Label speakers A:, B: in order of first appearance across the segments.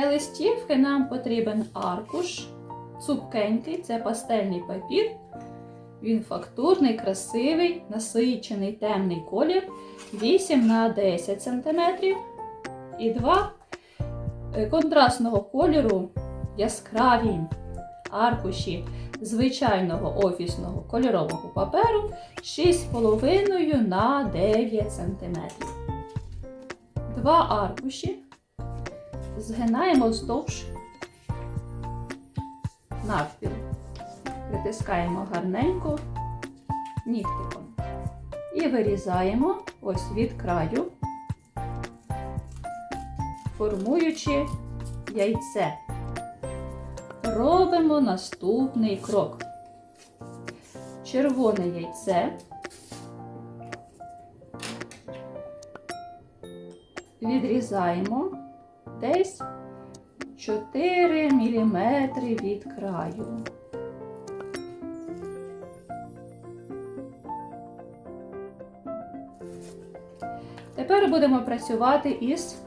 A: Для листівки нам потрібен аркуш, цупкенький, це пастельний папір. Він фактурний, красивий, насичений темний колір 8 на 10 см. І два е, контрастного кольору яскраві аркуші звичайного офісного кольорового паперу 6,5 на 9 см. Два аркуші згинаємо вздовж навпіл. Притискаємо гарненько нігтиком. І вирізаємо ось від краю, формуючи яйце. Робимо наступний крок. Червоне яйце відрізаємо десь 4 мм від краю. Тепер будемо працювати із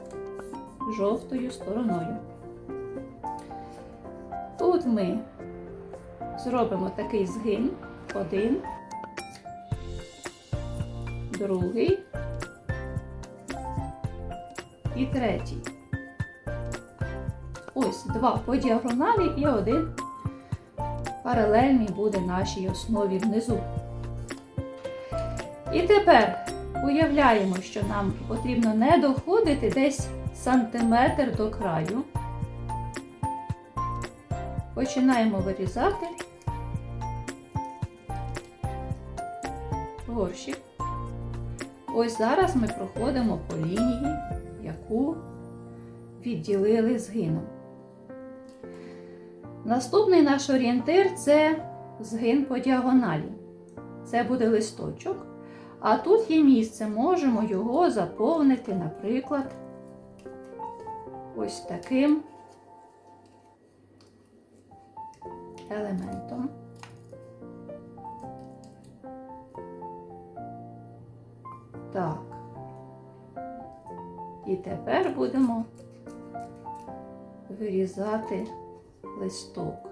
A: жовтою стороною. Тут ми зробимо такий згин, один, другий і третій. Ось два по діагоналі і один паралельний буде нашій основі внизу. І тепер уявляємо, що нам потрібно не доходити десь сантиметр до краю. Починаємо вирізати горщик. Ось зараз ми проходимо по лінії, яку відділили згином. Наступний наш орієнтир це згин по діагоналі. Це буде листочок. А тут є місце, можемо його заповнити, наприклад, ось таким елементом. Так. І тепер будемо вирізати листок.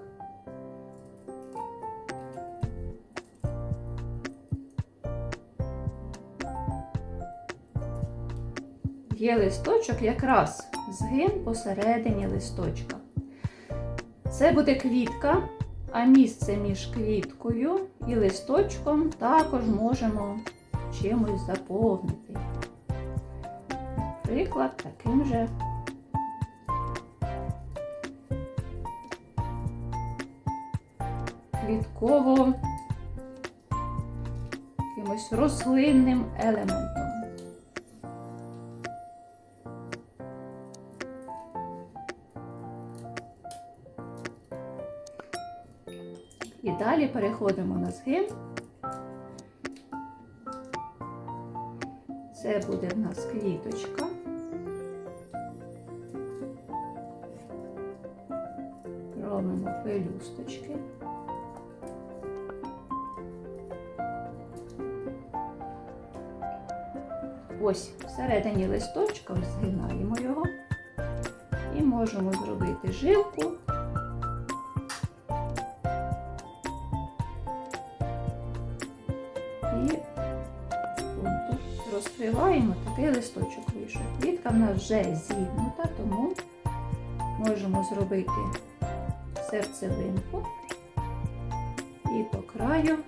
A: Є листочок якраз згин посередині листочка. Це буде квітка, а місце між квіткою і листочком також можемо чимось заповнити. Наприклад, таким же квітково якимось рослинним елементом. І далі переходимо на згин. Це буде в нас квіточка. Робимо пелюсточки. Ось всередині листочка згинаємо його і можемо зробити жилку. І розкриваємо такий листочок вийшов. Квітка в нас вже зігнута, тому можемо зробити серцевинку і по краю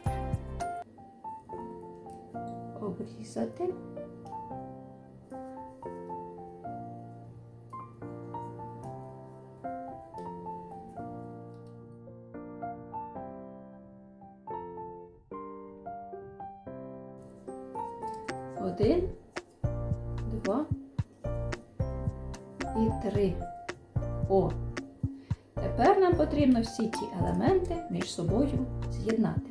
A: обрізати. Один, два і три. О! Тепер нам потрібно всі ті елементи між собою з'єднати.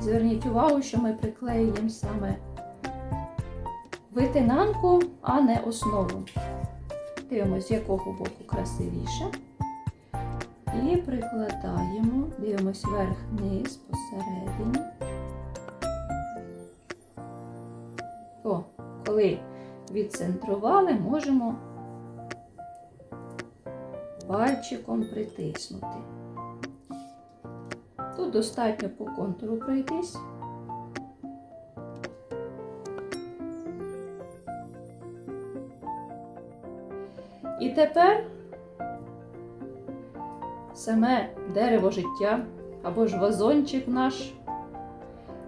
A: Зверніть увагу, що ми приклеюємо саме витинанку, а не основу. Дивимося, з якого боку красивіше. І прикладаємо, дивимось вверх-вниз посередині. О, коли відцентрували, можемо пальчиком притиснути. Тут достатньо по контуру пройтись. І тепер саме дерево життя або ж вазончик наш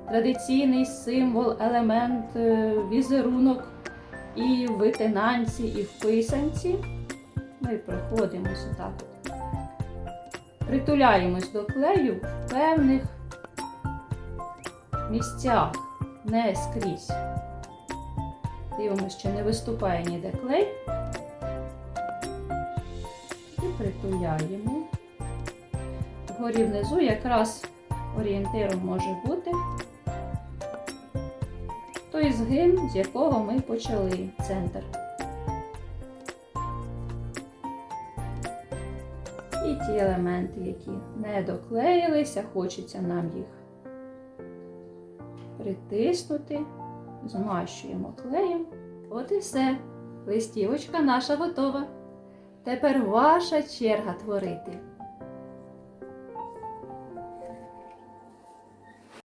A: традиційний символ, елемент, е, візерунок і в витинанці, і в писанці. Ми проходимося так. Притуляємось до клею в певних місцях, не скрізь. Дивимося, чи не виступає ніде клей. І притуляємо. Вгорі внизу якраз орієнтиром може бути той згин, з якого ми почали центр. І ті елементи, які не доклеїлися, хочеться нам їх притиснути, змащуємо клеєм. От і все. Листівочка наша готова. Тепер ваша черга творити.